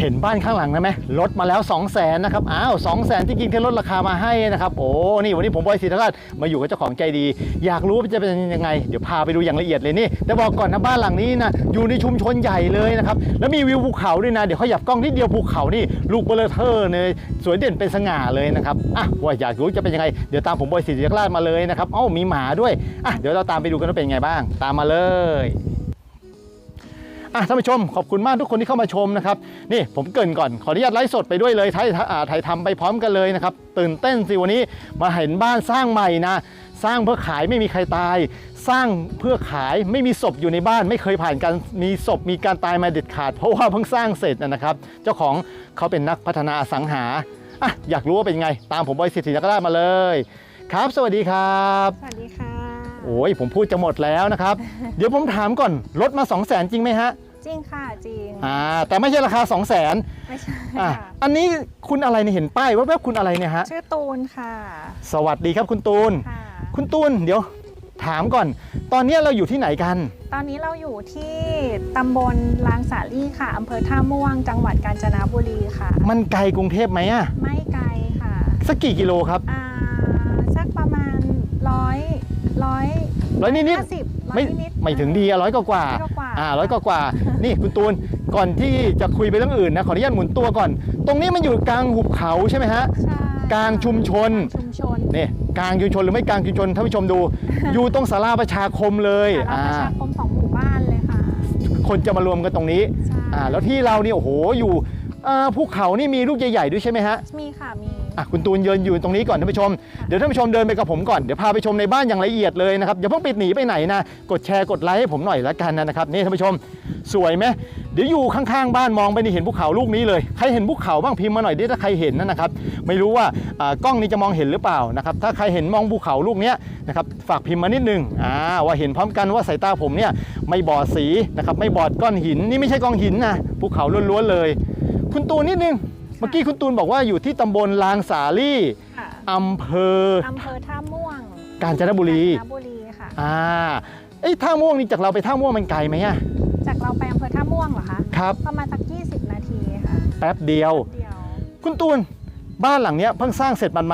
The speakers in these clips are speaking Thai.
เห็นบ้านข้างหลังนะไหมลดมาแล้ว 2 0 0แสนนะครับ อ้าว2 0 0แสนที่กินแค่ลดราคามาให้นะครับ โอ้ นี่วันนี้ผมบอยศรีธราชมาอยู่กับเจ้าของใจดี อยากรู้ว่าจะเป็นยังไง เดี๋ยวพาไปดูอย่างละเอียดเลยนี่ แต่บอกก่อนนะบ้านหลังนี้นะ อยู่ในชุมชนใหญ่เลยนะครับ แล้วมีวิวภูเขาด้วยนะ เดี๋ยวเขาหยับกล้องนิดเดียวภูเขานี่ลูกเบลเทอร์เลยสวยเด่นเป็นสง่าเลยนะครับอะว่าอยากรู้จะเป็นยังไง เดี๋ยวตามผมบอยศรีธราชมาเลยนะครับเอ้ามีหมาด้วยอะเดี๋ยวเราตามไปดูกันว่าเป็นยังไงบ้าง ตามมาเลย อะท่านผู้ชมขอบคุณมากทุกคนที่เข้ามาชมนะครับนี่ผมเกรินก่อนขออนุญาตไลฟ์สดไปด้วยเลยถ่ายอ่าถ่ายทำไปพร้อมกันเลยนะครับตื่นเต้นสิวันนี้มาเห็นบ้านสร้างใหม่นะสร้างเพื่อขายไม่มีใครตาย สร้างเพื่อขายไม่มีศพอยู่ในบ้าน ไม่เคยผ่านการมีศพมีการตายมาเด็ดขาด เพราะว่าเพิ่งสร้างเสร็จนะครับ เจ้าของเขาเป็นนักพัฒนาอสังหาอะอยากรู้ว่าเป็นไง ตามผมบอยสิทธิจักรราชมาเลย ครับ สวัสดีครับ สวัสดีค่ะโอ้ยผมพูดจะหมดแล้วนะครับ เดี๋ยวผมถามก่อนลดมา 2 0 0แสนจริงไหมฮะ จริงค่ะจริง อ่าแต่ไม่ใช่ราคา 2 0 0แสนไม่ใช่อะค่ะ อันนี้คุณอะไรเนี่ยเห็นป้ายแวบๆคุณอะไรเนี่ยฮะชื่อตูนค่ะสวัสดีครับคุณตูน ค่ะ คุณตูนเดี๋ยวถามก่อน ตอนนี้เราอยู่ที่ไหนกัน ตอนนี้เราอยู่ที่ตำบลลางสาลี่ค่ะอำเภอท่าม่วง จังหวัดกาญจนบุรีค่ะ มันไกลกรุงเทพไหมอะไม่ไกลค่ะสักกี่กิโลครับ อ่าสักประมาณร้อยร้อย ร้อยนิดห้าสิบร้อยไม่นิดๆไม่ถึงดีอะร้อยกว่ากว่าร้อยกว่า อ่าร้อยกว่ากว่า นี่คุณตูนก่อนที่จะคุยไปเรื่องอื่นนะขออนุญาตหมุนตัวก่อน ตรงนี้มันอยู่กลางหุบเขาใช่ไหมฮะใช่กลางชุมชน ชุมชนนี่กลางชุมชนหรือไม่กลางชุมชนท่านผู้ชมดู อยู่ตรงศาลาประชาคมเลยสาราอ่าประชาคมของหมู่บ้านเลยค่ะคนจะมารวมกันตรงนี้ใช่อ่าแล้วที่เราเนี่ยโอ้โหอยู่อ่าภูเขานี่มีลูกใหญ่ๆด้วยใช่ไหมฮะ มีค่ะมี อะคุณตูนยืนอยู่ตรงนี้ก่อนท่านผู้ชม เดี๋ยวท่านผู้ชมเดินไปกับผมก่อน เดี๋ยวพาไปชมในบ้านอย่างละเอียดเลยนะครับอย่าเพิ่งปิดหนีไปไหนนะ กดแชร์กดไลค์ให้ผมหน่อยละกันนะครับนี่ท่านผู้ชมสวยไหมเดี๋ยวอยู่ข้างๆบ้านมองไปนี่เห็นภูเขาลูกนี้เลยใครเห็นภูเขาบ้างพิมพ์มาหน่อยดิถ้าใครเห็นนะครับไม่รู้ว่าอ่ากล้องนี้จะมองเห็นหรือเปล่านะครับถ้าใครเห็นมองภูเขาลูกเนี้ยนะครับฝากพิมพ์มานิดนึงอ่าว่าเห็นพร้อมกันว่าสายตาผมเนี่ยไม่บอดสีนะครับไม่บอดก้อนหินนี่ไม่ใช่ก้อนหินนะภูเขาล้วนๆเลย คุณตูนนิดนึง เมื่อกี้คุณตูนบอกว่าอยู่ที่ตำบลลางสาลี่ค่ะอำเภออำเภอท่าม่วงกาญจนบุรีกาญจนบุรีค่ะ อ่าเอ้ยท่าม่วงนี่จากเราไปท่าม่วงมันไกลไหมอะจากเราไปอำเภอท่าม่วงเหรอคะครับประมาณสัก20 นาทีค่ะแป๊บเดียว เดียวคุณตูนบ้านหลังเนี้ยเพิ่งสร้างเสร็จหมาดห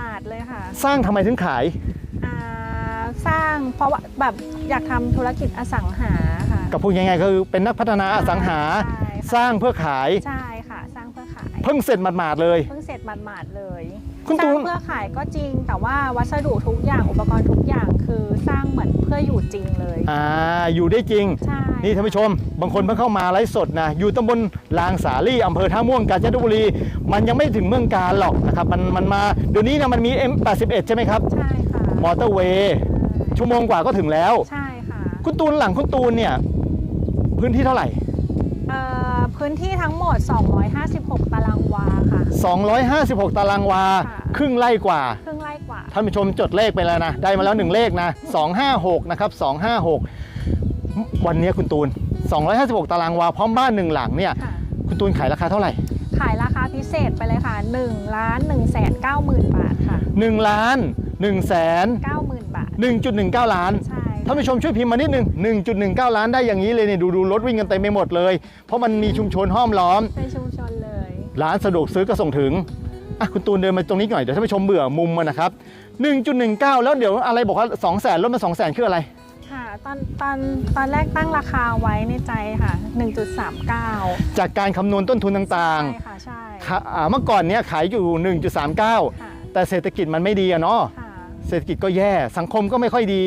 มาดๆเลยค่ะๆสร้างทำไมถึงขาย อ่าสร้างเพราะว่าแบบอยากทำธุรกิจอสังหาค่ะ กับพูดง่ายๆก็คือเป็นนักพัฒนาอสังหา ใช่ค่ะ สร้างเพื่อขาย ใช่ค่ะสร้าง เพื่อขายเพิ่งเสร็จหมาดๆเลย เพิ่งเสร็จหมาดๆเลยคุณสตูร้านงเพื่อขายก็จริง แต่ว่าวัสดุทุกอย่างอุปกรณ์ทุกอย่างคือสร้างเหมือนเพื่ออยู่จริงเลย อ่า อยู่ได้จริง ใช่นี่ท่านผู้ชม บางคนเพิ่งเข้ามาไลฟ์สดนะ อยู่ตำบลลางสาลี่อำเภอท่าม่วงกาญจนบุรี มันยังไม่ถึงเมืองการหรอกนะครับ มันมันมา เดี๋ยวนี้นะมันมี M81 ใช่ไหมครับ ใช่ค่ะมอเตอร์เวย์ ชั่วโมงกว่าก็ถึงแล้ว ใช่ค่ะคุณตูนหลังคุณตูนเนี่ย พื้นที่เท่าไหร่ เอ่อพื้นที่ทั้งหมด 256ตารางวาค่ะ 256 ตารางวาค่ะครึ่งไร่กว่า ครึ่งไร่กว่า ท่านผู้ชมจดเลขไปแล้วนะ ได้มาแล้ว 1 เลขนะ 256 นะครับ 256 วันนี้คุณตูน 256 ตารางวา พร้อมบ้านหนึ่งหลังเนี่ยค่ะคุณตูนขายราคาเท่าไหร่ ขายราคาพิเศษไปเลยค่ะ1ล้าน1แสน9หมื่นบาทค่ะ1ล้าน1แสน9หมื่นบาท 1.19 ล้าน ใช่ท่านผู้ชมช่วยพิมพ์มานิดนึง 1.19 ล้านได้อย่างนี้เลยเนี่ยดูดูรถวิ่งกันเต็มไปหมดเลย เพราะมันมีชุมชนห้อมล้อม เป็นชุมชนเลย ร้านสะดวกซื้อก็ส่งถึงอะคุณตูนเดินมาตรงนี้หน่อยเดี๋ยวท่านผู้ชมเบื่อมุมมันนะครับ 1.19 แล้วเดี๋ยวอะไรบอกว่า2 0 0 0 0ลดมา2 0 0 0 0คืออะไร ค่ะตอนตอนตอนแรกตั้งราคาไว้ในใจค่ะ 1.39 จากการคำนวณต้นทุนต่างใช่ค่ะ ใช่ๆค่ะอ่าเมื่อก่อนเนี้ยขายอยู่ 1.39 ค่ะแต่เศรษฐกิจมันไม่ดีอะเนาะ ค่ะ เศรษฐกิจก็แย่ สังคมก็ไม่ค่อยดี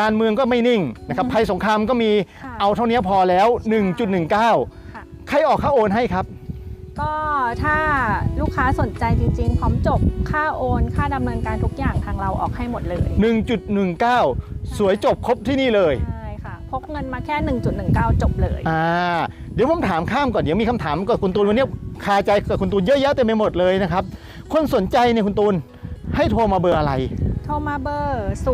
การเมืองก็ไม่นิ่งนะครับ ภัยสงครามก็มี ค่ะเอาเท่านี้พอแล้ว 1.19 ค่ะ ใครออกค่าโอนให้ครับ ก็ถ้าลูกค้าสนใจจริงๆ พร้อมจบค่าโอน ค่าดำเนินการทุกอย่างทางเราออกให้หมดเลย1.19 สวยจบครบที่นี่เลย ใช่ค่ะ พกเงินมาแค่ 1.19 จบเลยอ่าเดี๋ยวผมถามข้ามก่อนเดี๋ยวมีคำถามกับคุณตูนวันนี้คาใจกับคุณตูนเยอะแยะเต็มไปหมดเลยนะครับ คนสนใจเนี่ยคุณตูนให้โทรมาเบอร์อะไรโทรมาเบอร์ 0830090709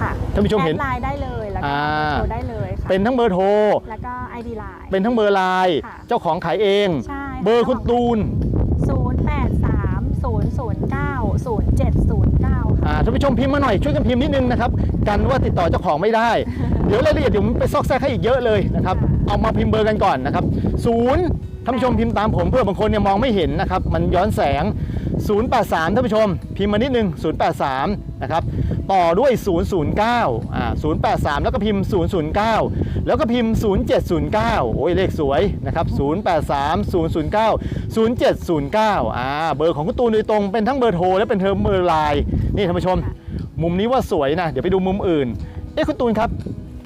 ค่ะท่านผู้ชมเห็นแอดไลน์ได้เลย แล้วก็อ่า โทรได้เลยค่ะ เป็นทั้งเบอร์โทร แล้วก็ ID ไลน์เป็นทั้งเบอร์ไลน์ค่ะ เจ้าของขายเอง ใช่เบอร์คุณตูน0830090709 009อ่าค่ะท่านผู้ชมพิมพ์มาหน่อยช่วยกันพิมพ์นิดนึงนะครับ กันว่าติดต่อเจ้าของไม่ได้ เดี๋ยวรายละเอียดเดี๋ยวผมไปซอกแซกให้อีกเยอะเลยนะครับ เอามาพิมพ์เบอร์กันก่อนนะครับศูนย์ ท่านผู้ชมพิมพ์ตามผมเพื่อบางคนเนี่ยมองไม่เห็นนะครับ มันย้อนแสง 083 ท่านผู้ชม พิมพ์มานิดนึง 083 นะครับ ต่อด้วย 009 อ่า 083 แล้วก็พิมพ์ 009 แล้วก็พิมพ์ 0709 โอ้ยเลขสวยนะครับ 083 009 0709 อ่า เบอร์ของคุณตูนโดยตรงเป็นทั้งเบอร์โทรและเป็นเทอมเบอร์ไลน์ นี่ท่านผู้ชมค่ะมุมนี้ว่าสวยนะ เดี๋ยวไปดูมุมอื่น เอ๊ะคุณตูนครับ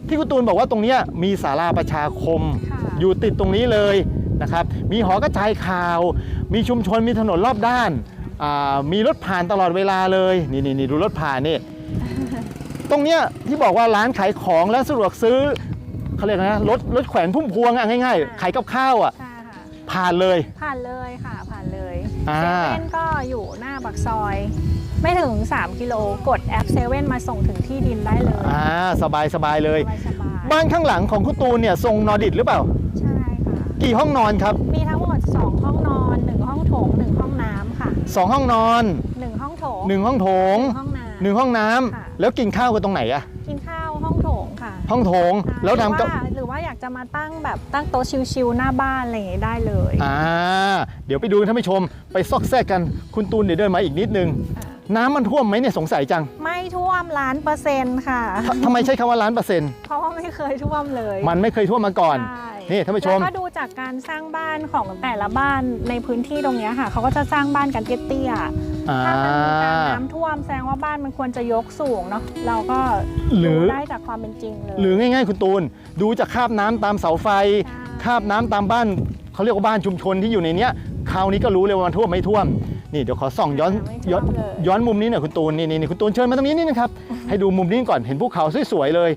ที่คุณตูนบอกว่าตรงเนี้ยมีศาลาประชาคมค่ะอยู่ติดตรงนี้เลย นะครับ มีหอกระจายข่าว มีชุมชน มีถนนรอบด้านอ่ามีรถผ่านตลอดเวลาเลยนี่นี่นี่ดูรถผ่านนี่ ตรงเนี้ยที่บอกว่าร้านขายของและสะดวกซื้อเขาเรียกนะรถรถแขวนพุ่มพวงอะง่ายๆ ขายกับข้าวอะใช่ค่ะ ผ่านเลย ผ่านเลยค่ะ ผ่านเลยอ่าเซเว่นก็อยู่หน้าปักซอยไม่ถึง 3 กิโลกดแอปเซเว่นมาส่งถึงที่ดินได้เลย อ่า สบายสบายเลยสบายๆบ้านข้างหลังของคุณตูนเนี่ยทรงนอร์ดิดหรือเปล่าใช่ค่ะ กี่ห้องนอนครับ มีทั้งหมด 2 ห้องนอน 1 ห้องโถง 1 ห้องน้ำค่ะสองห้องนอน 1 ห้องโถงหนึ่งห้องโถงหนึ่งห้องน้ำ หนึ่งห้องน้ำค่ะ แล้วกินข้าวกันตรงไหนอะกินข้าวห้องโถงค่ะห้องโถงค่ะแล้วหรือทำกับว่าหรือว่าอยากจะมาตั้งแบบตั้งโต๊ะชิวๆหน้าบ้านอะไรอย่างงี้ได้เลยอ่าเดี๋ยวไปดูท่านผู้ชม ไปซอกแซกกันคุณตูนเดี๋ยวเดินมาอีกนิดนึงค่ะน้ำมันท่วมไหมเนี่ยสงสัยจังไม่ท่วมล้านเปอร์เซ็นต์ค่ะททำไมใช้คำว่าล้านเปอร์เซ็นต์เพราะว่าไม่เคยท่วมเลยมันไม่เคยท่วมมาก่อน ใช่ นี่ท่านผู้ชม แล้วก็ดูจากการสร้างบ้านของแต่ละบ้านในพื้นที่ตรงเนี้ยค่ะ เขาก็จะสร้างบ้านกันเตี้ยๆอ่าถ้ามันมีการน้ำท่วมแสดงว่าบ้านมันควรจะยกสูงเนาะเราก็หรืดูอได้จากความเป็นจริงเลยหรือง่ายๆ คุณตูน ดูจากคราบน้ำตามเสาไฟใช่คราบน้ำตามบ้านเขาเรียกว่าบ้านชุมชนที่อยู่ในเนี้ยคราวนี้ก็รู้เลยว่ามันท่วมไม่ท่วม นี่เดี๋ยวขอส่องย้อนไม่ย้ท่อวนมเลยย้อนมุมนี้หน่อยคุณตูนนี่นี่นี่คุณตูนเชิญมาตรงนี้นิดนึงครับ ให้ดูมุมนี้ก่อนเห็นภูเขาสวยๆเลย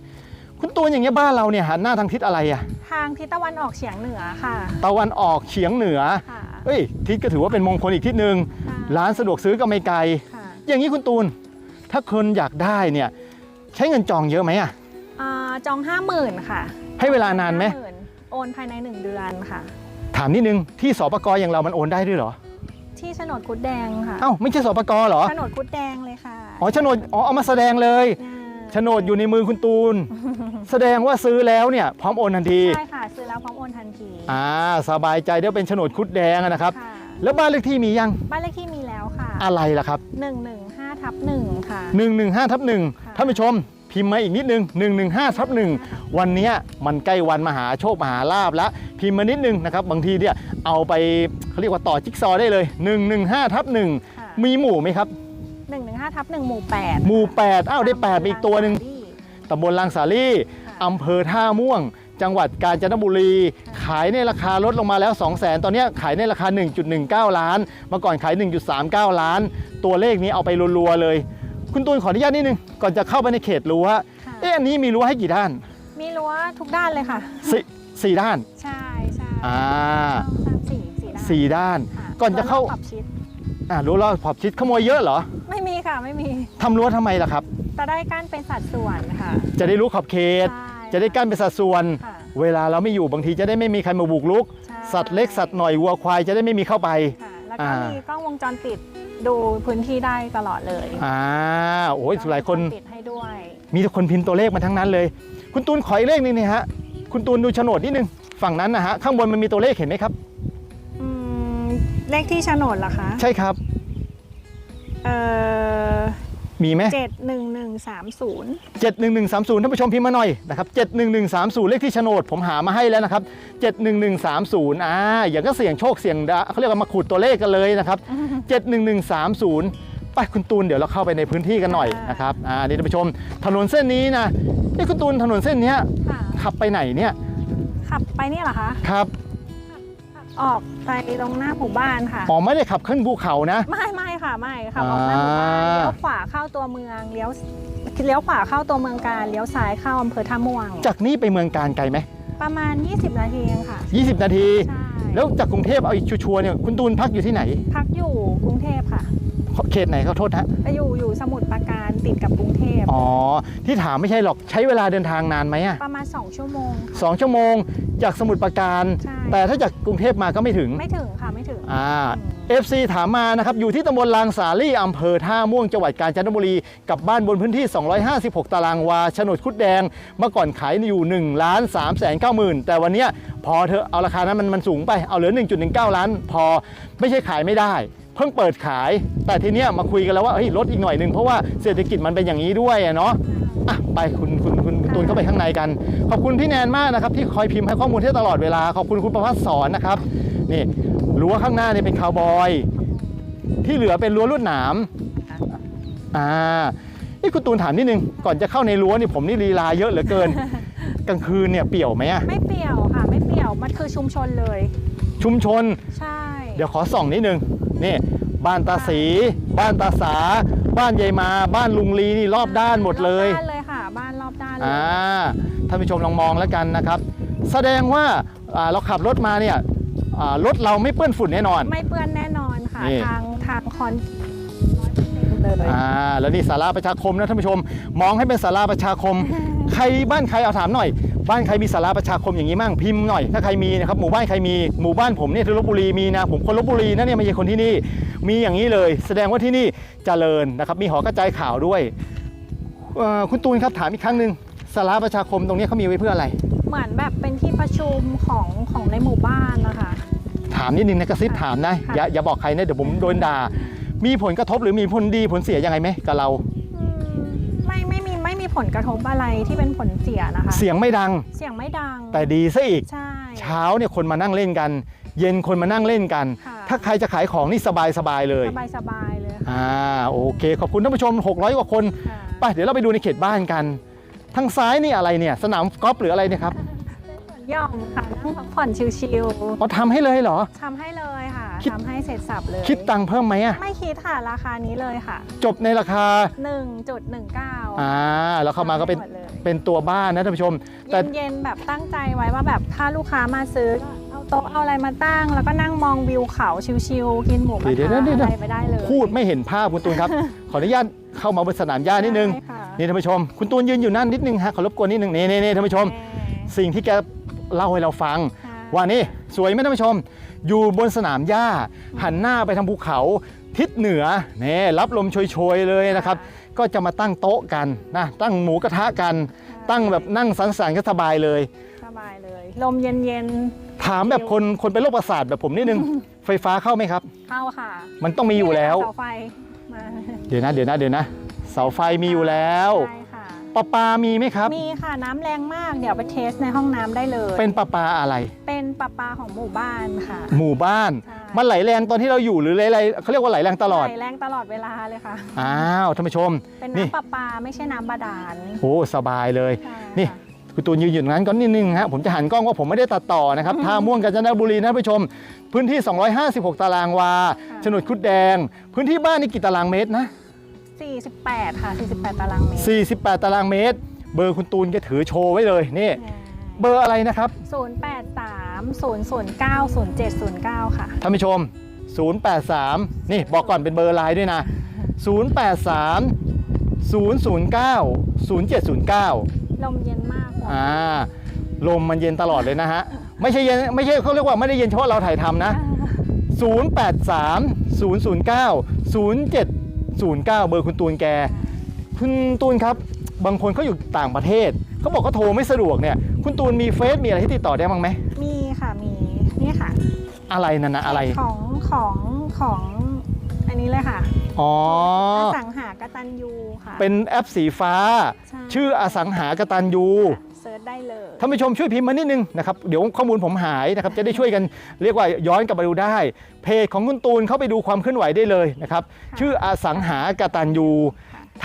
คุณตูนอย่างเงี้ยบ้านเราเนี่ยหันหน้าทางทิศอะไรอะทางทิศตะวันออกเฉียงเหนือค่ะ ตะวันออกเฉียงเหนือค่ะ เอ้ยทิศก็ถือว่าเป็นมงคลอีกทิศหนึ่งค่ะร้านสะดวกซื้อก็ไม่ไกล ค่ะอย่างนี้คุณตูน ถ้าคนอยากได้เนี่ยใช้เงินจองเยอะไหมอะอ่าจองห้าหมื่นค่ะให้เวลานานไหม50,000โอนภายใน1เดือนค่ะ ถามนิดนึงที่สปกอย่างเรามันโอนได้ด้วยเหรอที่โฉนดคุดแดงค่ะเอ้าไม่ใช่สปกเหรอโฉนดคุดแดงเลยค่ะอ๋อโฉนดอ๋อเอามาแสดงเลยอ่า โฉนดอยู่ในมือคุณตูน แสดงว่าซื้อแล้วเนี่ยพร้อมโอนทันที ใช่ค่ะ ซื้อแล้วพร้อมโอนทันที อ่า สบายใจเดี๋ยวเป็นโฉนดคุดแดงอะนะครับ ค่ะแล้วบ้านเลขที่มียังบ้านเลขที่มีแล้วค่ะอะไรล่ะครับ 115ทับ1ค่ะ 115ทับหนึ่งค่ะท่านผู้ชม พิมพ์มาอีกนิดนึง 115ทับหนึ่งวันเนี้ยมันใกล้วันมหาโชคมหาลาบแล้ว พิมพ์มานิดนึงนะครับ บางทีเนี่ยเอาไปเขาเรียกว่าต่อจิ๊กซอว์ได้เลย 115ทับหนึ่งค่ะมีหมู่ไหมครับ 115ทับ1หมู่8หมู่ 8 อ้าวได้8ไปอีกตัวหนึ่งตำบลลางสาลี่ค่ะอำเภอท่าม่วง จังหวัดกาญจนบุรี ขายในราคาลดลงมาแล้ว 2 0 0 0 0 0 ตอนเนี้ยขายในราคา 1.19 ล้าน เมื่อก่อนขาย 1.39 ล้าน ตัวเลขนี้เอาไปรัวๆเลย คุณตูนขออนุญาตนิดนึง ก่อนจะเข้าไปในเขตรั้วค่ะเอ๊ะอันนี้มีรั้วให้กี่ด้าน มีรั้วทุกด้านเลยค่ะสสี่ด้าน ใช่ใช่อ่าสามสี่สี่ด้านสี่ด้านค่ก่อนจะเข้ารั้วรบขอบชิด อ่ารั้วรอบขอบชิดขโมยเยอะเหรอไม่มีค่ะไม่มีทำรั้วทำไมล่ะครับ จะได้กั้นเป็นสัดส่วนค่ะ จะได้รู้ขอบเขต ใช่จะได้กั้นเป็นสัดส่วน ค่ะเวลาเราไม่อยู่บางทีจะได้ไม่มีใครมาบุกรุก ใช่ สัตว์เล็กสัตว์หน่อยวัวควายจะได้ไม่มีเข้าไป ค่ะ แล้วก็อ่ามี มีกล้องวงจรปิดดูพื้นที่ได้ตลอดเลยอ่าโอ้ยหลายคน กล้องวงจรปิดให้ด้วยมีแต่คนพิมพ์ตัวเลขมาทั้งนั้นเลย คุณตูนขออีกเลขหนึงนี่ฮะ คุณตูนดูโฉนดนิดนึง ฝั่งนั้นนะฮะ ข้างบนมันมีตัวเลขเห็นไหมครับอืม เลขที่โฉนดเหรอคะใช่ครับ เอ่อมีไหมเจ็ดหนึ่งหนึ่งสามศูนย์71130ท่านผู้ชมพิมพ์มาหน่อยนะครับ71130เลขที่โฉนดผมหามาให้แล้วนะครับ71130อ่าอย่างก็เสี่ยงโชคเสี่ยงดาเขาเรียกว่ามาขูดตัวเลขกันเลยนะครับ71130ไปคุณตูนเดี๋ยวเราเข้าไปในพื้นที่กันหน่อยนะครับอ่านี่ท่านผู้ชม ถนนเส้นนี้นะนี่คุณตูนถนนเส้นเนี้ยค่ะขับไปไหนเนี่ยขับไปเนี่ยเหรอคะครับ ออกไปตรงหน้าหมู่บ้านค่ะ อ๋อไม่ได้ขับขึ้นภูเขานะ ไม่ไม่ค่ะไม่ขับออกหน้าหมู่บ้านอ่าเลี้ยวขวาเข้าตัวเมืองเลี้ยวเลี้ยวขวาเข้าตัวเมืองการเลี้ยวซ้ายเข้าอำเภอท่าม่วง จากนี้ไปเมืองการไกลไหมประมาณ 20 นาทีเองค่ะ 20 นาทีใช่แล้วจากกรุงเทพเอาอีกชัวร์ๆเนี่ยคุณตูนพักอยู่ที่ไหน พักอยู่กรุงเทพค่ะ เขตไหนเขาโทษฮะอยู่อยู่สมุทรปราการติดกับกรุงเทพอ๋อที่ถามไม่ใช่หรอกใช้เวลาเดินทางนานไหมอะประมาณ 2 ชั่วโมงค่ะสองชั่วโมงจากสมุทรปราการใช่แต่ถ้าจากกรุงเทพมาก็ไม่ถึงไม่ถึงค่ะไม่ถึงอ่าอืม FC ถามมานะครับอยู่ที่ตำบลลางสาลี่อำเภอท่าม่วงจังหวัดกาญจนบุรี กับบ้านบนพื้นที่ 256 ตารางวาโฉนดคุดแดง เมื่อก่อนขายอยู่1ล้าน3แสน9หมื่นแต่วันเนี้ยพอเธอะเอาราคานั้นมันมันสูงไปเอาเหลือ 1.19 ล้าน พอไม่ใช่ขายไม่ได้ เพิ่งเปิดขาย แต่ทีเนี้ยมาคุยกันแล้วว่าเฮ้ยลดอีกหน่อยหนึงเพราะว่าเศรษฐกิจมันเป็นอย่างนี้ด้วยอะเนาะอะไปคุณคุณคุณคุณตูนเข้าไปข้างในกัน ขอบคุณพี่แนนมากนะครับ ที่คอยพิมพ์ให้ข้อมูลให้ตลอดเวลา ขอบคุณคุณประพัฒสอนนะครับนี่รั้วข้างหน้านี่เป็นคาวบอย ที่เหลือเป็นรั้วลวดหนามอ่านี่คุณตูนถามนิดนึงก่อนจะเข้าในรั้วนี่ผมนี่ลีลาเยอะเหลือเกิน กลางคืนเนี่ยเปี่ยวไหมอะไม่เปรี่ยวค่ะ ไม่เปรี่ยวมันคือชุมชนเลย ชุมชน ใช่ เดี๋ยวขอส่องนิดนึง นี่บ้านตาสีบ้านตาสา บ้านยายมา บ้านลุงลีนี่รอบด้านหมดเลย รอบด้านเลยค่ะ บ้านรอบด้านเลยอ่าท่านผู้ชมลองมองแล้วกันนะครับ แสดงว่าอ่าเราขับรถมาเนี่ยอ่ารถเราไม่เปื้อนฝุ่นแน่นอน ไม่เปื้อนแน่นอนค่ะ นี่ ทางทางคอนร้อยเปอร์เซ็นต์เลยอ่าแล้วนี่สาราประชาคมนะท่านผู้ชม มองให้เป็นสาราประชาคม ใครบ้านใครเอาถามหน่อย บ้านใครมีสาราประชาคมอย่างนี้มั่งพิมพ์หน่อยถ้าใครมีนะครับหมู่บ้านใครมีหมู่บ้านผมเนี่ยที่ลบบุรีมีนะผมคนลบบุรีนะเนี่ยไม่ใช่คนที่นี่ มีอย่างนี้เลย แสดงว่าที่นี่เจริญนะครับ มีหอกระจายข่าวด้วยเอ่อคุณตูนครับถามอีกครั้งหนึ่งสาราประชาคมตรงนี้เขามีไว้เพื่ออะไร เหมือนแบบเป็นที่ประชุมของของในหมู่บ้านนะคะถามนิดนึงนะกระซิบถามนะค่ะอย่าอย่าบอกใครนะเดี๋ยวผมโดนด่ามีผลกระทบหรือมีผลดีผลเสียยังไงไหมกับเรา ผลกระทบอะไรที่เป็นผลเสียนะคะ เสียงไม่ดัง เสียงไม่ดัง แต่ดีซะอีก ใช่ เช้าเนี่ยคนมานั่งเล่นกัน เย็นคนมานั่งเล่นกัน ค่ะ ถ้าใครจะขายของนี่สบายสบายๆเลย สบายสบายๆเลยค่ะอ่าโอเค ขอบคุณท่านผู้ชม 600 กว่าคนค่ะไปเดี๋ยวเราไปดูในเขตบ้านกัน ทางซ้ายนี่อะไรเนี่ย สนามกอล์ฟหรืออะไรเนี่ยครับส่วนย่อมค่ะนั่งพักผ่อนชิลเขาทำให้เลยเหรอ ๆทำให้เลยค่ะ คิด ทำให้เสร็จสับเลยคิดตังค์เพิ่มไหมอะไม่คิดค่ะราคานี้เลยค่ะ จบในราคา1.19อ่าแล้วเข้ามาก็เป็นหดเลยเป็นตัวบ้านนะท่านผู้ชม แต่ เย็นๆแบบตั้งใจไว้ว่าแบบถ้าลูกค้ามาซื้อเอาโต๊ะเอาอะไรมาตั้ง แล้วก็นั่งมองวิวเขาชิลๆกินหมูกระเดี๋ยวทะเดี๋ยวเดี๋ยว อะไรไปได้เลยพูดไม่เห็นภาพคุณตูนครับ ขออนุญาตเข้ามาบนสนามหญ้านิดนึงได้ค่ะนี่ท่านผู้ชม คุณตูนยืนอยู่นั่นนิดนึงฮะขอรบกวนนิดนึงนี่นี่นี่ท่านผู้ชม สิ่งที่แกเล่าให้เราฟังค่ะว่านี่สวยไหมท่านผู้ชม อยู่บนสนามหญ้า หันหน้าไปทางภูเขาทิศเหนือนี่รับลมโชยๆเลยนะครับ ก็จะมาตั้งโต๊ะกันนะตั้งหมูกระทะกัน ตั้งแบบนั่งสังสรรค์ก็สบายเลย สบายเลย ลมเย็นถามแบบคนคนเป็นโรคประสาทแบบผมนิดนึง ไฟฟ้าเข้าไหมครับ ๆ เข้าค่ะมันต้องมีอยู่แล้ว เสาไฟมาเดี๋ยวนะเดี๋ยวนะเดี๋ยวนะเสาไฟมีอยู่แล้ว ใช่ค่ะ ประปามีไหมครับ มีค่ะน้ำแรงมากเดี๋ยวไปเทสในห้องน้ำได้เลย เป็นประปาอะไร เป็นประปาของหมู่บ้านค่ะ หมู่บ้าน ใช่ มันไหลแรงตอนที่เราอยู่หรือไหลไหลเขาเรียกว่าไหลแรงตลอด ไหลแรงตลอดเวลาเลยค่ะ อ้าวท่านผู้ชม เป็นนี่ น้ำประปาไม่ใช่น้ำบาดาลโอ้สบายเลย ใช่นี่ ค่ะ คุณตูนยืนอยู่ตรงนั้นก็นิดนึงฮะผมจะหันกล้องว่าผมไม่ได้ตัดต่อนะครับ ท่าม่วงกาญจนบุรีนะท่านผู้ชม พื้นที่ 256 ตารางวาโฉนดคุดแดง พื้นที่บ้านนี่กี่ตารางเมตรนะ 48 ค่ะ 48 ตารางเมตร48 ตารางเมตร เบอร์คุณตูนแกถือโชว์ไว้เลยนี่ เบอร์อะไรนะครับ 083 009 0709 ค่ะ ท่านผู้ชม 083 นี่บอกก่อนเป็นเบอร์ไลน์ด้วยนะ 083 009 0709 ลมเย็นมากหัวอ่าลมมันเย็นตลอดเลยนะฮะ ไม่ใช่เย็นไม่ใช่เขาเรียกว่าไม่ได้เย็นเฉพาะเราถ่ายทำนะ 083 009 0709 เบอร์คุณตูนแก คุณตูนครับ บางคนเขาอยู่ต่างประเทศ เขาบอกเขาโทรไม่สะดวกเนี่ย คุณตูนมีเฟซมีอะไรที่ติดต่อได้บ้างไหม มีค่ะมีนี่ค่ะอะไรนั่นนะอะไร ของของของอันนี้เลยค่ะ อ๋อ อสังหากตันยูค่ะ เป็นแอปสีฟ้า ใช่ ชื่ออสังหากตันยูเซิร์ช ได้เลยท่านผู้ชมช่วยพิมพ์มานิดนึงนะครับเดี๋ยวข้อมูลผมหายนะครับจะได้ช่วยกันเรียกว่าย้อนกลับมาดูได้ เพจของคุณตูนเข้าไปดูความเคลื่อนไหวได้เลยนะครับชื่ออสังหากตันยู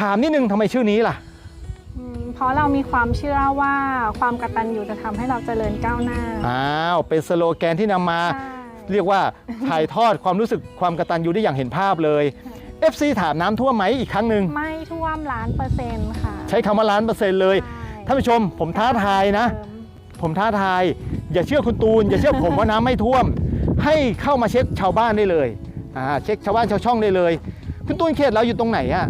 ถามนิดนึงทำไมชื่อนี้ล่ะอืมเพราะเรามีความเชื่อว่าความกตัญญูจะทำให้เราเจริญก้าวหน้าอ้าวเป็นสโลแกนที่นำมา ใช่เรียกว่าถ่ายทอดความรู้สึกความกตัญญูได้อย่างเห็นภาพเลย FC ถามน้ำท่วมไหมอีกครั้งหนึ่งไม่ท่วมล้านเปอร์เซ็นต์ค่ะ ใช้คำว่าล้านเปอร์เซ็นต์เลย ใช่ ท่านผู้ชม ผมท้าทายนะเติมผมท้าทาย อย่าเชื่อคุณตูน อย่าเชื่อผมว่าน้ำไม่ท่วม ให้เข้ามาเช็คชาวบ้านได้เลยอ่าเช็คชาวบ้านชาวช่องได้เลย คุณตูนเขตเราอยู่ตรงไหนอะ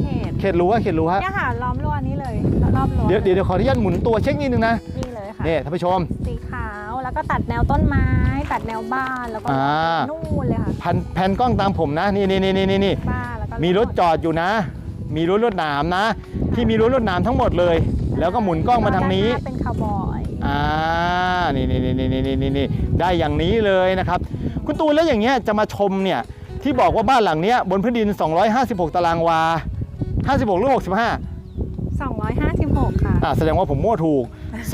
เขตเขตรู้ว่าเขตรู้ฮะเนี่ยค่ะล้อมรั้วนี้เลยรอบรั้วเดี๋ยวเดี๋ยวเดี๋ยวขออนุญาตหมุนตัวเช็คนิดนึงนะนี่เลยค่ะนี่ท่านผู้ชม สีขาวแล้วแล้วก็ตัดแนวต้นไม้ ตัดแนวบ้านแล้วก็อ่า นู่นเลยค่ะพันแผ่นกล้องตามผมนะนี่นี่นี่นี่นี่ บ้านแล้วก็มีรถจอดอยู่นะ มีรถรถหนามนะ ที่มีรถรถหนามทั้งหมดเลย แล้วก็หมุนกล้องมาทางนี้ ด้หเป็นคาวบอยอ่า นี่นี่นี่นี่นี่นี่นี่ได้อย่างนี้เลยนะครับ คุณตูนแล้วอย่างเงี้ยจะมาชมเนี่ยที่บอกว่าบ้านหลังเนี้ยบนพื้นดิน 256 ตารางวา 56หรือ65 256 ค่ะ อ่าแสดงว่าผมมั่วถูก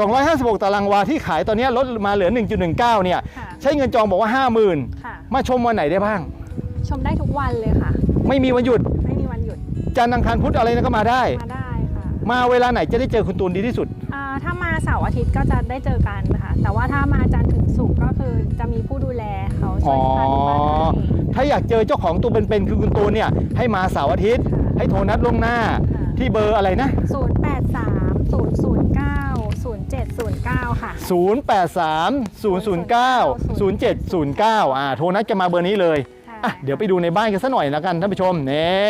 256 ตารางวาที่ขายตอนเนี้ยลดมาเหลือ 1.19 เนี่ย ค่ะ ใช้เงินจองบอกว่า 50,000 ค่ะ มาชมวันไหนได้บ้าง ชมได้ทุกวันเลยค่ะ ไม่มีวันหยุด ไม่มีวันหยุด จันทร์อังคารพุธอะไรนะก็มาได้ มาได้ค่ะ มาเวลาไหนจะได้เจอคุณตูนดีที่สุด อ่าถ้ามาเสาร์อาทิตย์ก็จะได้เจอกันค่ะ แต่ว่าถ้ามาจันทร์ถึงศุกร์ก็คือจะมีผู้ดูแลเขาช่วยพาดูบ้านให้ถ้าอยากเจอเจ้าของตัวเป็นๆคือคุณตูนเนี่ยให้มาเสาร์อาทิตย์ค่ะให้โทรนัดล่วงหน้าค่ะที่เบอร์อะไรนะ083 009 0709ค่ะ 083 009 0709 อ่า โทรนัดกันมาเบอร์นี้เลย อะ เดี๋ยวไปดูในบ้านกันสักหน่อยแล้วกันท่านผู้ชมนี่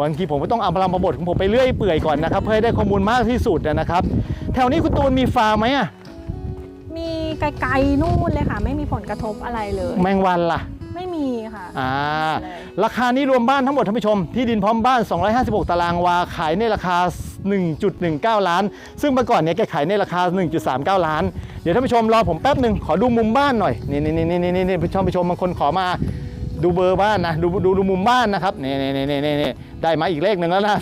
บางทีผมก็ต้องเอาพลังประบทของผมไปเรื่อยเปื่อยก่อนนะครับ เพื่อให้ได้ข้อมูลมากที่สุดนะครับ แถวนี้คุณตูนมีฟาร์มไหมอะมีไกลๆนู่นเลยค่ะ ไม่มีผลกระทบอะไรเลย แมงวันล่ะ ไม่มีค่ะอ่าเลยราคานี้รวมบ้านทั้งหมดท่านผู้ชม ที่ดินพร้อมบ้าน 256 ตารางวาขายในราคา 1.19 ล้าน ซึ่งเมื่อก่อนเนี่ยแกขายในราคา 1.39 ล้าน เดี๋ยวท่านผู้ชมรอผมแป๊บหนึ่งขอดูมุมบ้านหน่อยนี่นี่นี่นี่นี่นี่ผู้ชมผู้ชมบางคนขอมา ดูเบอร์บ้านนะดูดูดูมุมบ้านนะครับนี่นี่นี่นี่นี่ได้มาอีกเลขหนึ่งแล้วนะ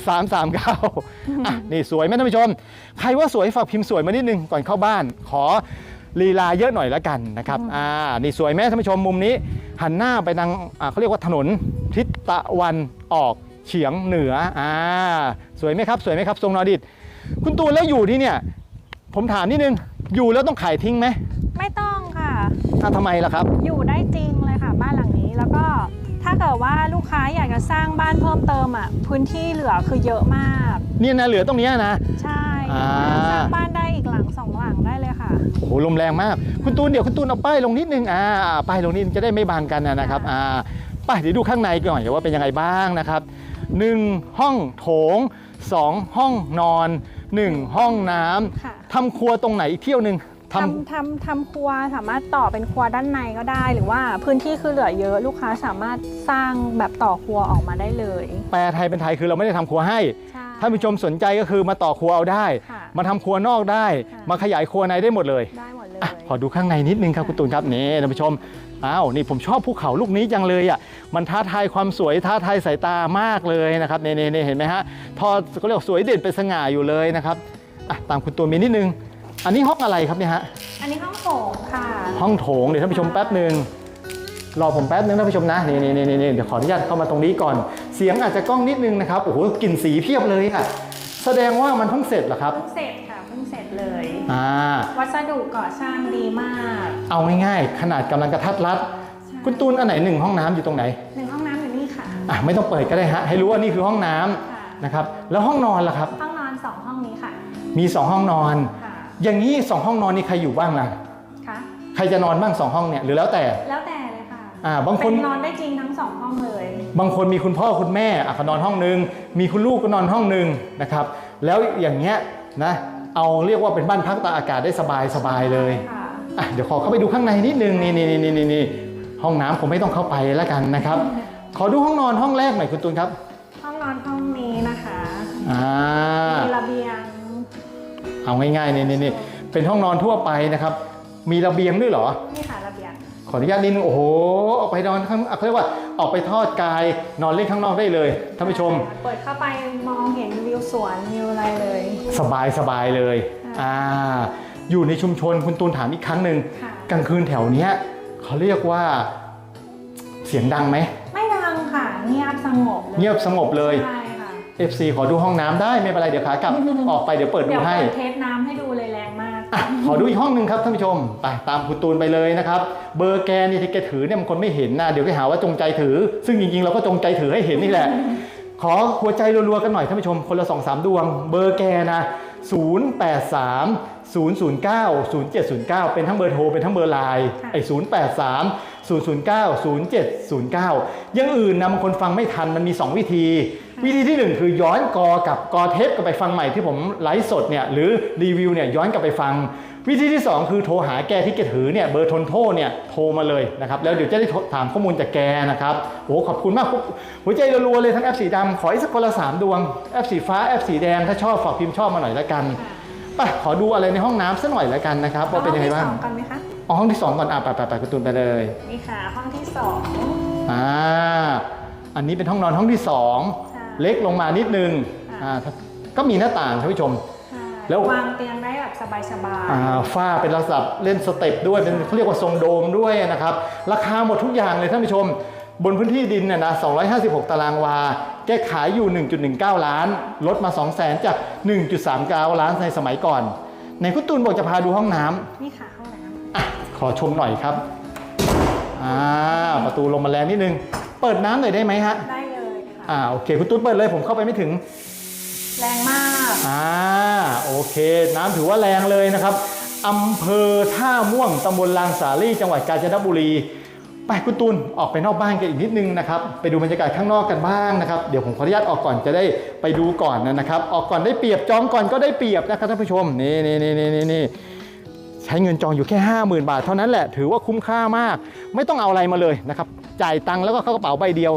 339อะนี่สวยไหมท่านผู้ชม ใครว่าสวยฝากพิมพ์สวยมานิดนึงก่อนเข้าบ้าน ขอลีลาเยอะหน่อยแล้วกันนะครับอ่านี่สวยไหมท่านผู้ชมมุมนี้ หันหน้าไปทางอ่าเขาเรียกว่าถนนทิศตะวันออกเฉียงเหนืออ่าสวยไหมครับ สวยไหมครับทรงนอดิตคุณตูนแล้วอยู่ที่เนี่ย ผมถามนิดนึงอยู่แล้วต้องขายทิ้งไหมไม่ต้องค่ะอ่าทำไมล่ะครับ อยู่ได้จริงเลยค่ะบ้านหลังนี้แล้วก็ ถ้าเกิดว่าลูกค้าอยากจะสร้างบ้านเพิ่มเติมอะพื้นที่เหลือคือเยอะมาก เนี่ยนะเหลือตรงเนี้ยนะ ใช่อ่า สร้างบ้านได้อีกหลังสองหลังได้เลยค่ะ โอ้โหลมแรงมาก คุณตูนเดี๋ยวคุณตูนเอาป้ายลงนิดนึงอ่าป้ายลงนิดนึงจะได้ไม่บังกันนะครับอ่าป้ายเดี๋ยวดูข้างในก่อนว่าเป็นยังไงบ้างนะครับหนึ่งห้องโถงสองห้องนอนหนึ่งห้องน้ำค่ะ ทำครัวตรงไหนอีกเที่ยวหนึ่ง ทำทำทำทำครัวสามารถต่อเป็นครัวด้านในก็ได้ หรือว่าพื้นที่คือเหลือเยอะลูกค้าสามารถสร้างแบบต่อครัวออกมาได้เลย แปลไทยเป็นไทยคือเราไม่ได้ทำครัวให้ใช่ท่านผู้ชมสนใจก็คือมาต่อครัวเอาได้ค่ะมาทำครัวนอกได้ค่ะมาขยายครัวในได้หมดเลยได้หมดเลยอะขอดูข้างในนิดนึงครับคุณตูนครับนี่ท่านผู้ชมอ้าวนี่ผมชอบภูเขาลูกนี้จังเลยอะมันท้าทายความสวยท้าทายสายตามากเลยนะครับนี่นี่นี่เห็นไหมฮะทอก็เรียกว่าสวยเด่นเป็นสง่าอยู่เลยนะครับอะตามคุณตูนมีนิดนึง อันนี้ห้องอะไรครับเนี่ยฮะ อันนี้ห้องโถงค่ะ ห้องโถงเดี๋ยวท่านผู้ชมแป๊บหนึ่งรอผมแป๊บนึงท่านผู้ชมนะนี่นี่นี่นี่เดี๋ยวขออนุญาตเข้ามาตรงนี้ก่อน เสียงอาจจะกล้องนิดนึงนะครับ โอ้โหกลิ่นสีเพียบเลยอะแสดงว่ามันเพิ่งเสร็จเหรอครับ เพิ่งเสร็จค่ะ เพิ่งเสร็จเลย อ่า วัสดุก่อสร้างดีมาก เอาง่ายๆ ขนาดกำลังกระทัดรัดคุณตูนอันไหนหนึ่งห้องน้ำอยู่ตรงไหน หนึ่งห้องน้ำอยู่นี่ค่ะ อะไม่ต้องเปิดก็ได้ฮะให้รู้ว่านี่คือห้องน้ำค่ะ นะครับ แล้วห้องนอนล่ะครับ ห้องนอนสองห้องนี้ค่ะ มี 2 ห้องนอน ค่ะ อย่างนี้2ห้องนอนนี่ใครอยู่บ้างล่ะค่ะใครจะนอนบ้าง2ห้องเนี่ยหรือแล้วแต่ แล้วแต่เลยค่ะอ่าบางคนเป็นนอนได้จริงทั้งสองห้องเลย บางคนมีคุณพ่อคุณแม่อะเขานอนห้องนึง มีคุณลูกก็นอนห้องนึงนะครับ แล้วอย่างเงี้ยนะเอาเรียกว่าเป็นบ้านพักตากอากาศได้สบายสบายๆเลยค่ะอะเดี๋ยวขอเข้าไปดูข้างในนิดนึงนี่นี่นี่นี่นี่ห้องน้ำผมไม่ต้องเข้าไปแล้วกันนะครับ ขอดูห้องนอนห้องแรกหน่อยคุณตูนครับ ห้องนอนห้องนี้นะคะอ่ามีระเบียง เอาง่ายๆนี่นี่นี่เป็นห้องนอนทั่วไปนะครับ มีระเบียงด้วยเหรอ นี่ค่ะระเบียง ขออนุญาตนิดนึงโอ้โห ออกไปนอนข้างอะเขาเรียกว่าออกไปทอดกายนอนเล่นข้างนอกได้เลยท่านผู้ชม เปิดเข้าไปมองเห็นวิวสวนวิวอะไรเลย สบายสบายเลยค่ะอ่าอยู่ในชุมชนคุณตูนถามอีกครั้งหนึ่งค่ะ กลางคืนแถวเนี้ยเขาเรียกว่าเสียงดังไหม ไม่ดังค่ะ เงียบสงบเลยเงียบสงบเลย ใช่ค่ะ FC ขอดูห้องน้ำได้ไม่เป็นไรเดี๋ยวขากลับ ออกไปเดี๋ยวเปิดดูเดี๋ยวให้ เปิดเทสน้ำให้ดูเลยแรงมาก อะขอดูอีกห้องหนึ่งครับท่านผู้ชมไปตามคุณตูนไปเลยนะครับเบอร์แกนี่ที่แกถือเนี่ยมันคนไม่เห็นนะเดี๋ยวก็หาว่าจงใจถือ ซึ่งจริงๆเราก็จงใจถือให้เห็นนี่แหละ ขอหัวใจรัวๆกันหน่อยท่านผู้ชมคนละ2อสดวง เบอร์แกนะ083 009 0709 เป็นทั้งเบอร์โทรเป็นทั้งเบอร์ไลน์ค่ะไอ้083 009 0709 อยังอื่นนะบางคนฟังไม่ทันมันมี 2 วิธี วิธีที่ 1 คือย้อนกอกับกอเทปกลับไปฟังใหม่ที่ผมไลฟ์สดเนี่ยหรือรีวิวเนี่ยย้อนกลับไปฟัง วิธีที่ 2 คือโทรหาแกที่แกถือเนี่ยเบอร์ทนโทษเนี่ยโทรมาเลยนะครับแล้วเดี๋ยวจะได้ถามข้อมูลจากแกนะครับโอ้ขอบคุณมากหัวใจรัวๆเลยทั้งแอปสีดำขออีกสักคนละสามดวงแอปสีฟ้าแอปสีแดงถ้าชอบฝากพิมพ์ชอบมาหน่อยละกันไปขอดูอะไรในห้องน้ำสักหน่อยละกันนะครับว่าเป็นยังไงบ้างกันไหมคะ อ๋อห้องที่สองก่อนอะไปไปไปคุณตูนไปเลยนี่ค่ะห้องที่สองอ่าอันนี้เป็นห้องนอนห้องที่สองใช่เล็กลงมานิดนึงค่ะ อ่าก็มีหน้าต่างท่านผู้ชมค่ะแล้ว วางเตียงได้แบบสบายอ่าฝ้าเป็นลักษณะเล่นสเต็ปด้วยเป็นเขาเรียกว่าทรงโดมด้วยนะครับ ราคาหมดทุกอย่างเลยท่านผู้ชม บนพื้นที่ดินน่ะนะ256 ตารางวา แกขายอยู่ 1.19 ล้าน ลดมา 2 0 0แสนจาก 1.39 ล้านในสมัยก่อน ในคุณตูนบอกจะพาดูห้องน้ำ ๆนี่ค่ะห้องน้อะ ขอชมหน่อยครับอ่าประตูลงมาแรงนิดนึง เปิดน้ำหน่อยได้ไหมฮะำได้เลยค่ะ อ่าโอเคคุณตุ้นเปิดเลยผมเข้าไปไม่ถึง แรงมาก อ่าโอเค น้ำถือว่าแรงเลยนะครับอำเภอท่าม่วงตำบลลางสาลี่จังหวัดกาญจนบุรีไปคุณตูนออกไปนอกบ้านกันอีกนิดนึงนะครับไปดูบรรยากาศข้างนอกกันบ้างนะครับเดี๋ยวผมขออนุญาตออกก่อนจะได้ไปดูก่อนนะครับ ออกก่อนได้เปรียบจองก่อนก็ได้เปรียบนะครับท่านผู้ชมนี่นี่นี่นี่นี่นี่ใช้เงินจองอยู่แค่ 50,000 บาท เท่านั้นแหละถือว่าคุ้มค่ามาก ไม่ต้องเอาอะไรมาเลยนะครับจ่ายตังค์แล้วก็เข้ากระเป๋าใบเดียว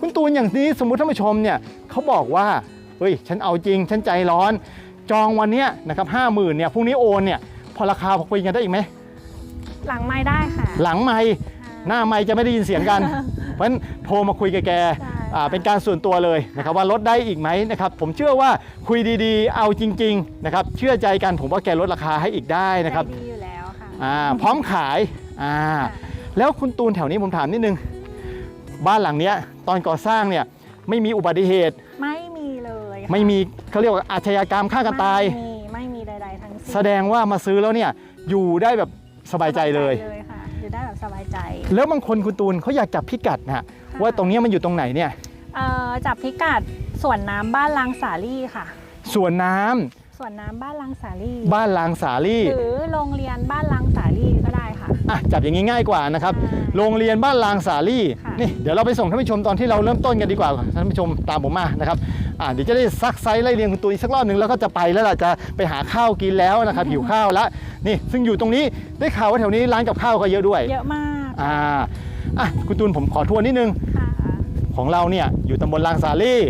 คุณตูนอย่างนี้สมมุติท่านผู้ชมเนี่ยเขาบอกว่าเฮ้ยฉันเอาจริงฉันใจร้อน จองวันเนี้ยนะครับห้าหมื่นเนี่ยพรุ่งนี้โอนเนี่ยพอราคาพอคุยกันได้อีกไหมหลังไม้ได้ค่ะ หลังไม่หน้าไม่จะไม่ได้ยินเสียงกัน เพราะฉะนั้นโทรมาคุยกับแกใช่อ่า เป็นการส่วนตัวเลยนะครับว่าลดได้อีกไหมนะครับผมเชื่อว่าคุยดีๆ เอาจริงๆนะครับเชื่อใจกันผมว่าแกลดราคาให้อีกได้นะครับใจดีอยู่แล้วค่ะอ่าพร้อมขายอ่าแล้วคุณตูนแถวนี้ผมถามนิดนึง บ้านหลังเนี้ยตอนก่อสร้างเนี่ยไม่มีอุบัติเหตุ ไม่มีเลยค่ะไม่มีเขาเรียกว่าอาชญากรรมฆ่ากันตาย ไม่มีไม่มีใดๆทั้งสิ้นแสดงว่ามาซื้อแล้วเนี่ยอยู่ได้แบบสบายใจเลยสบาเลยค่ะอยู่ได้แบบสบายใจ แล้วบางคนคุณตูนเขาอยากจับพิกัดนะฮะ ว่าตรงเนี้ยมันอยู่ตรงไหนเนี่ยเอ่อจับพิกัดสวนน้ำบ้านลางสาลี่ค่ะสวนน้ำสวนน้ำบ้านลางสาลี่ บ้านลางสาลี่ หรือโรงเรียนบ้านลางสาลี่ก็ได้ค่ะอะจับอย่างนี้ง่ายกว่านะครับใช่โรงเรียนบ้านลางสาลี่ค่ะนี่เดี๋ยวเราไปส่งท่านผู้ชมตอนที่เราเริ่มต้นกันดีกว่าท่านผู้ชมตามผมมานะครับอ่าเดี๋ยวจะได้ซักไซส์ไล่เรียงคุณตูนอีกสักรอบหนึ่งแล้วก็จะไปแล้วล่ะจะไปหาข้าวกินแล้วนะครับหิวข้าวแล้วนี่ซึ่งอยู่ตรงนี้ได้ข่าวว่าแถวนี้ร้านกับข้าวก็เยอะด้วย เยอะมากอ่า อะคุณตูนผมขอทวนนิดนึงค่ะของเราเนี่ยอยู่ตำบลลางสาลี่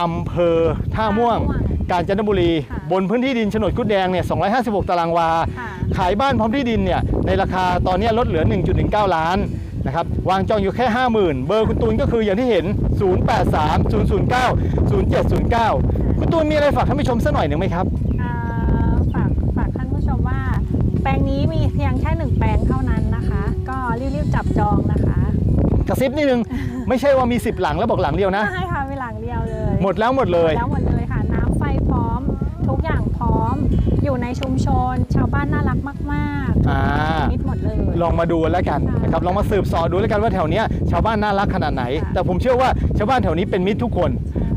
อำเภอท่าม่วงท่าม่วงกาญจนบุรีค่ะบนพื้นที่ดินโฉนดกุดแดงเนี่ย 256 ตารางวาค่ะขายบ้านพร้อมที่ดินเนี่ย ในราคาตอนเนี้ยลดเหลือ 1.19 ล้านนะครับ วางจองอยู่แค่ 50,000 เบอร์คุณตูนก็คืออย่างที่เห็น 083 009 0709 คุณตูนมีอะไรฝากท่านผู้ชมสักหน่อยหนึ่งไหมครับอ่าฝากฝากท่านผู้ชมว่า แปลงนี้มีเพียงแค่หนึ่งแปลงเท่านั้นนะคะ ก็รีบๆจับจองนะคะก ระซิบนิดนึง ไม่ใช่ว่ามี 10 หลังแล้วบอกหลังเดียวนะ ใช่ค่ะมีหลังเดียวเลยหมดแล้วหมดเลย แล้วหมดเลยค่ะ น้ำไฟพร้อม ทุกอย่างพร้อม อยู่ในชุมชน ชาวบ้านน่ารักมากๆอ่า มิตรหมดเลย ลองมาดูแล้วกันนะครับลองมาสืบเสอดูแล้วกันว่าแถวเนี้ยชาวบ้านน่ารักขนาดไหน ค่ะ แต่ผมเชื่อว่าชาวบ้านแถวนี้เป็นมิตรทุกคน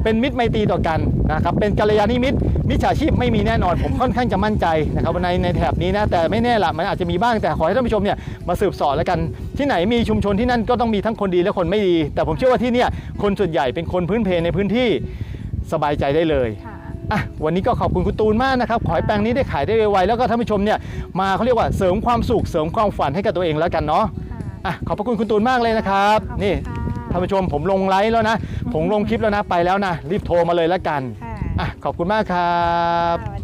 เป็นมิตรไมตรีต่อกันนะครับเป็นกัลยาณมิตร มิจฉาชีพไม่มีแน่นอนผมค่อนข้างจะมั่นใจนะครับในในแถบนี้นะแต่ไม่แน่ละมันอาจจะมีบ้างแต่ขอให้ท่านผู้ชมเนี่ยมาสืบเสอแล้วกัน ที่ไหนมีชุมชนที่นั่นก็ต้องมีทั้งคนดีและคนไม่ดี แต่ผมเชื่อว่าที่เนี่ยคนส่วนใหญ่เป็นคนพื้นเพในพื้นที่สบายใจได้เลยค่ะอะวันนี้ก็ขอบคุณคุณตูนมากนะครับ ขอให้แปลงนี้ได้ขายได้ไวๆแล้วก็ท่านผู้ชมเนี่ยมาเขาเรียกว่าเสริมความสุขเสริมความฝันให้กับตัวเองแล้วกันเนาะค่ะอะขอบพระคุณคุณตูนมากเลยนะครับขอบคุณนี่ค่ะท่านผู้ชมผมลงไลฟ์แล้วนะ ผมลงคลิปแล้วนะไปแล้วนะ รีบโทรมาเลยแล้วกันค่ะ อะขอบคุณมากครับ สวัส